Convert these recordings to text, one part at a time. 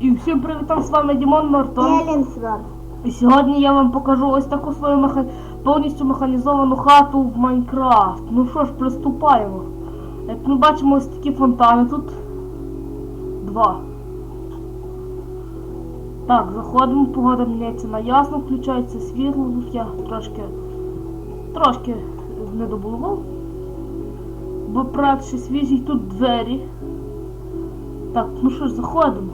І всім привіт, там з вами Дімон Мартон. Елінсвер. І сьогодні я вам покажу ось таку свою меха... повністю механізовану хату в Майнкрафт. Ну що ж, приступаємо. Як ми бачимо ось такі фонтани тут. Два. Так, заходимо, погода міняється на ясно, включається світло, тут я трошки трошки не добудував. Бо прат ще свіжий, тут двері. Так, ну що ж, заходимо.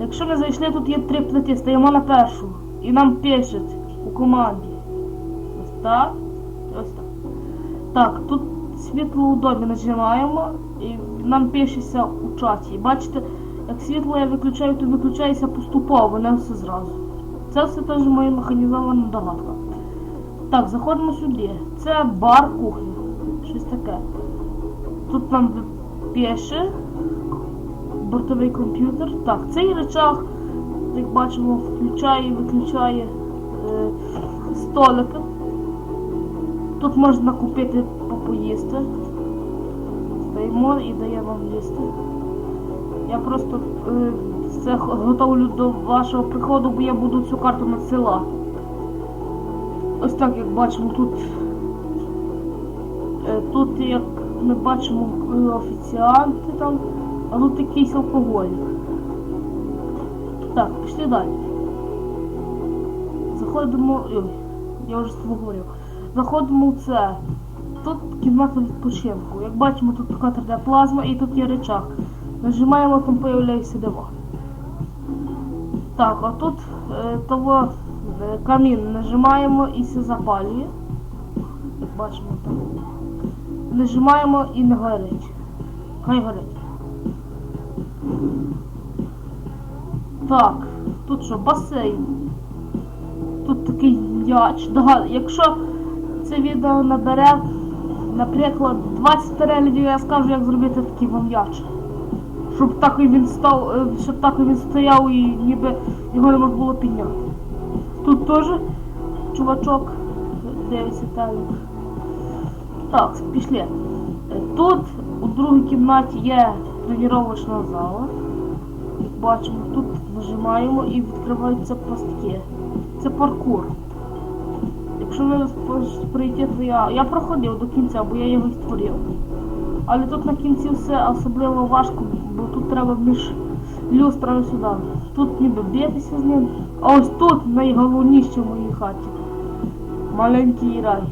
Якщо ми зайшли, тут є три плити, стаємо на першу. І нам пишуть у команді. Ось так. Ось так. Так, тут світло у домі нажимаємо і нам пишеться у чаті. Бачите, як світло я виключаю, то виключається поступово, не все зразу. Це все теж моя механізована догадка. Так, заходимо сюди. Це бар кухня. Щось таке. Тут нам пише бортовий комп'ютер. Так, цей речах, як бачимо, включає і виключає е, столики. Тут можна купити попоїсти. Стоїмо і дає нам їсти. Я просто е, це готовлю до вашого приходу, бо я буду цю карту надсилати. Ось так, як бачимо, тут, е, тут як ми бачимо е, офіціанти там, а тут якийсь алкоголік. Так, пішли далі. Заходимо. Ой, я вже тобою говорив. Заходимо в це. Тут кімната відпочинку. Як бачимо, тут така 3D плазма і тут є речах. Нажимаємо, там появляється диво. Так, а тут е, того е, камін нажимаємо і все запалює. Як бачимо там. Нажимаємо і не горить. Хай горить. Так, тут що, басейн. Тут такий м'яч. Догад... Якщо це відео набере, наприклад, 20 переглядів, я скажу, як зробити такий вам м'яч. Щоб так і він став, е, щоб так і він стояв і ніби його не можна було підняти. Тут теж чувачок дивиться телек. Так, пішли. Е, Тут у другій кімнаті є тренувачна зала. Як бачимо, тут нажимаємо і відкриваються пастки. Це паркур. Якщо ви прийти, то я. Я проходив до кінця, бо я його створив. Але тут на кінці все особливо важко, бо тут треба між люстрами сюди. Тут ніби битися з ним. А ось тут найголовніше в моїй хаті. Маленький рай.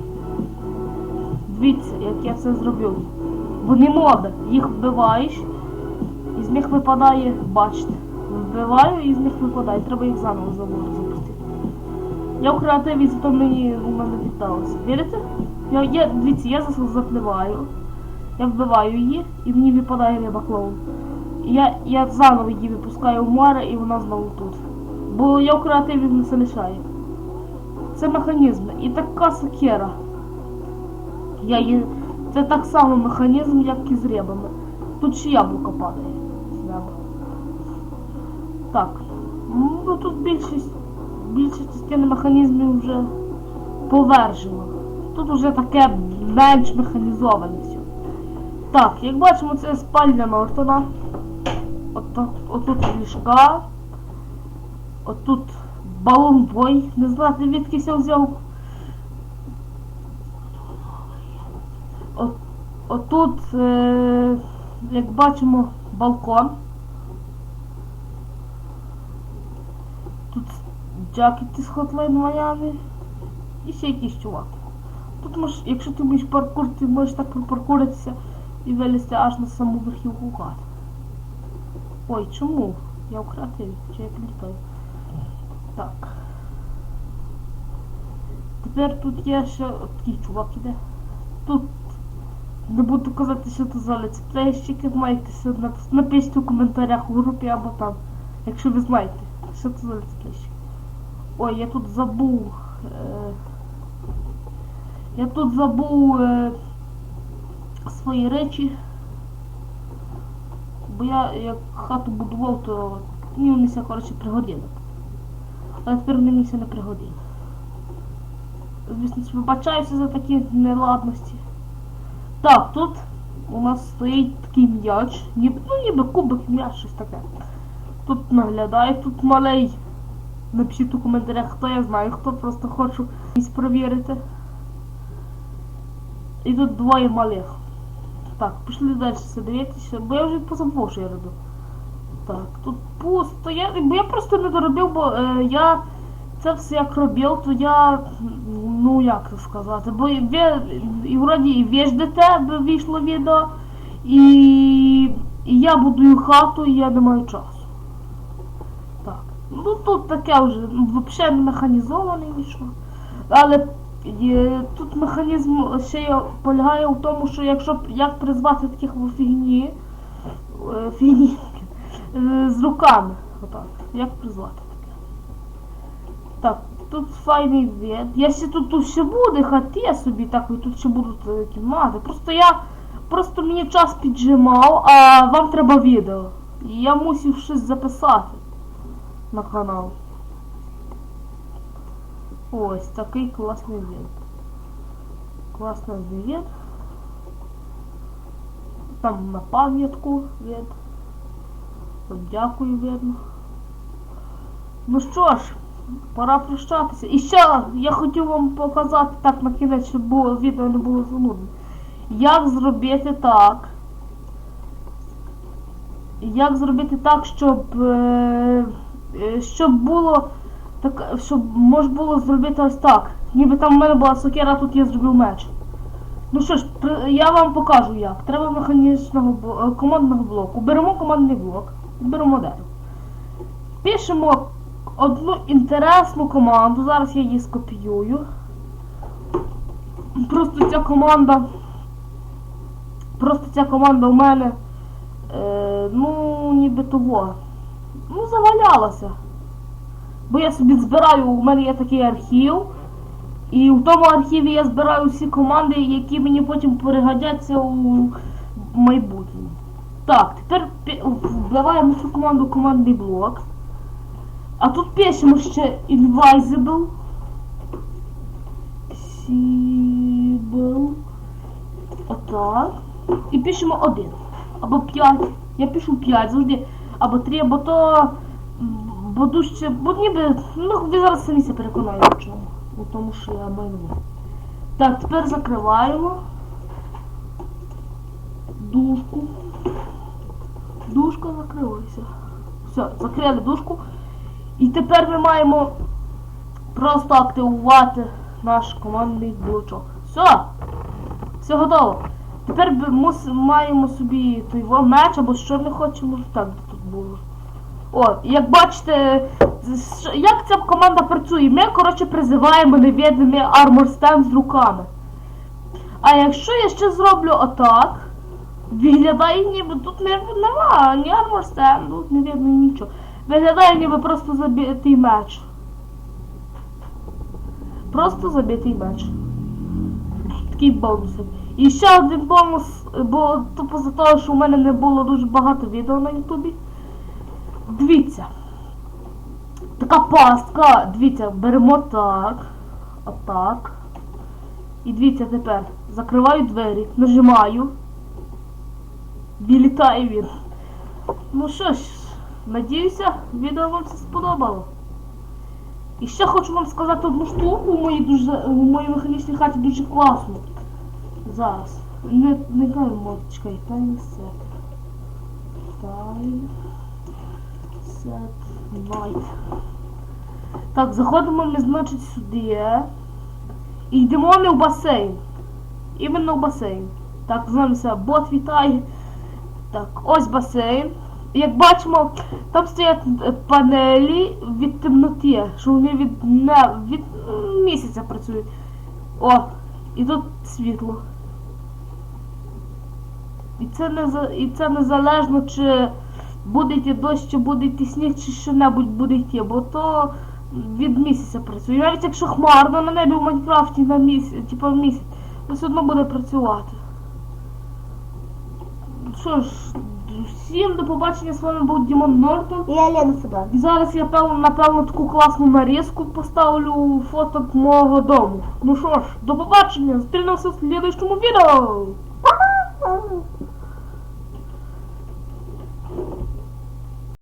Дивіться, як я це зробив. Вони моби, їх вбиваєш, і з них випадає, бачите, вбиваю і з них випадає. Треба їх заново заводу запустити. Я в креативі, зато мені у мене віддалося. Вірите? Я, я, дивіться, я запливаю, я вбиваю її і мені випадає риба клоун. Я, я заново її випускаю в море і вона знову тут. Бо я в креативі не залишаю. Це механізм. І така сокира. Я її... Це так само механізм, як і з рибами. Тут ще яблуко падає. Так. Ну тут більшість більшість частини механізмів вже повержено. Тут вже таке менш механізоване все. Так, як бачимо, це спальня Нортона. Отут, отут ліжка. Отут балон бой. Не знати відки ся взяв. От, отут, е, як бачимо, балкон. Тут джакет із Hotline Miami. І ще якийсь чувак. Тут можеш, якщо ти вмієш паркур, ти можеш так пропаркуритися і вилізти аж на саму верхівку хати. Ой, чому? Я в креативі, чи я підлітаю? Так. Тепер тут є ще такий чувак іде. Тут не буду казати, що це за летсплейщики, нап- напишіть у коментарях у групі або там, якщо ви знаєте, що це за летсплейщик. Ой, я тут забув. Е, я тут забув е, свої речі. Бо я як хату будував, то мені коротше пригодили. Але тепер мені все не пригодили. Звісно, вибачаюся за такі неладності. Так, тут у нас стоїть такий м'яч, ніби, ну ніби кубик м'яч, щось таке. тут наглядає, тут малий. Напишіть у коментарях, хто я знаю, хто просто хочу місць провірити. І тут двоє малих. Так, пішли далі дивитися, бо я вже позабув, що я роблю. Так, тут пусто. Я, бо я просто не доробив, бо е, я це все як робив, то я, ну як сказати, бо ве- і вроді і віж ДТ би вийшло відео, і, і я будую хату, і я не маю часу. Так, ну тут таке вже, ну, взагалі не механізований нічого. Але е, тут механізм ще полягає в тому, що якщо як призвати таких фігні, е, фігні е, з руками. Отак. Як призвати? Так, тут файний вид. Якщо тут, тут ще буде хати собі, так і тут ще будуть кімнати. Просто я просто мені час піджимав, а вам треба відео. І я мусив щось записати на канал. Ось такий класний вид. Класний вид. Там на пам'ятку. От дякую, видно. Ну що ж, пора прощатися. І ще я хотів вам показати так на кінець, щоб було, відео не було занудне. Як зробити так? Як зробити так, щоб, е, е, щоб було так, щоб можна було зробити ось так. Ніби там в мене була сокира, а тут я зробив меч. Ну що ж, я вам покажу як. Треба механічного е, командного блоку. Беремо командний блок, беремо дерево. Пишемо одну інтересну команду. Зараз я її скопіюю. Просто ця команда. Просто ця команда у мене. Е, ну, ніби того. Ну, завалялася. Бо я собі збираю, у мене є такий архів. І в тому архіві я збираю всі команди, які мені потім пригодяться у майбутньому. Так, тепер вбиваємо цю команду в командний блок. А тут пишемо ще invisible. Sibel. Отак. І пишемо один. Або 5. Я пишу 5 завжди. Або 3, або то. м, Бо дужче. Бо ніби. Ну, ви зараз самі себе переконаєте в чому. У тому, що я маю. Так, тепер закриваємо. Дужку. Дужка закрилася. Все, закрили дужку. І тепер ми маємо просто активувати наш командний блочок. Все! Все готово. Тепер мус, маємо собі той меч або що ми хочемо. Так, де тут було. О, як бачите, як ця команда працює? Ми, коротше, призиваємо невідомий армор стенд з руками. А якщо я ще зроблю отак, виглядає ніби тут не, нема ні армор стенду, не видно нічого. Виглядає ніби просто забитий меч. Просто забитий меч. Такий бонусик. І ще один бонус, бо тупо за того, що у мене не було дуже багато відео на Ютубі. Дивіться. Така пастка. Дивіться, беремо так. Отак. І дивіться тепер. Закриваю двері, нажимаю. Вилітає він. Ну що ж, надіюся, відео вам все сподобало. І ще хочу вам сказати одну штуку у моїй дуже у моїй механічній хаті дуже класно. Зараз. Не, не кажемо, чекай, тайм сет. Тайм сет лайт. Так, заходимо ми, значить, сюди. І йдемо ми в басейн. Іменно в басейн. Так, з нами все, бот вітає. Так, ось басейн. Як бачимо, там стоять е, панелі від темноти, що вони від, не, від місяця працюють. О, і тут світло. І це не і це незалежно, чи буде йти дощ, чи буде йти сніг, чи що-небудь буде йти, бо то від місяця працює. Навіть якщо хмарно на небі в Майнкрафті на місяць, типу місяць, то все одно буде працювати. Що ж, всім до побачення, з вами був Дімон Нортон. І Олена себе. І зараз я певно, напевно таку класну нарізку поставлю фоток мого дому. Ну що ж, до побачення, зустрінемося в слідуючому відео.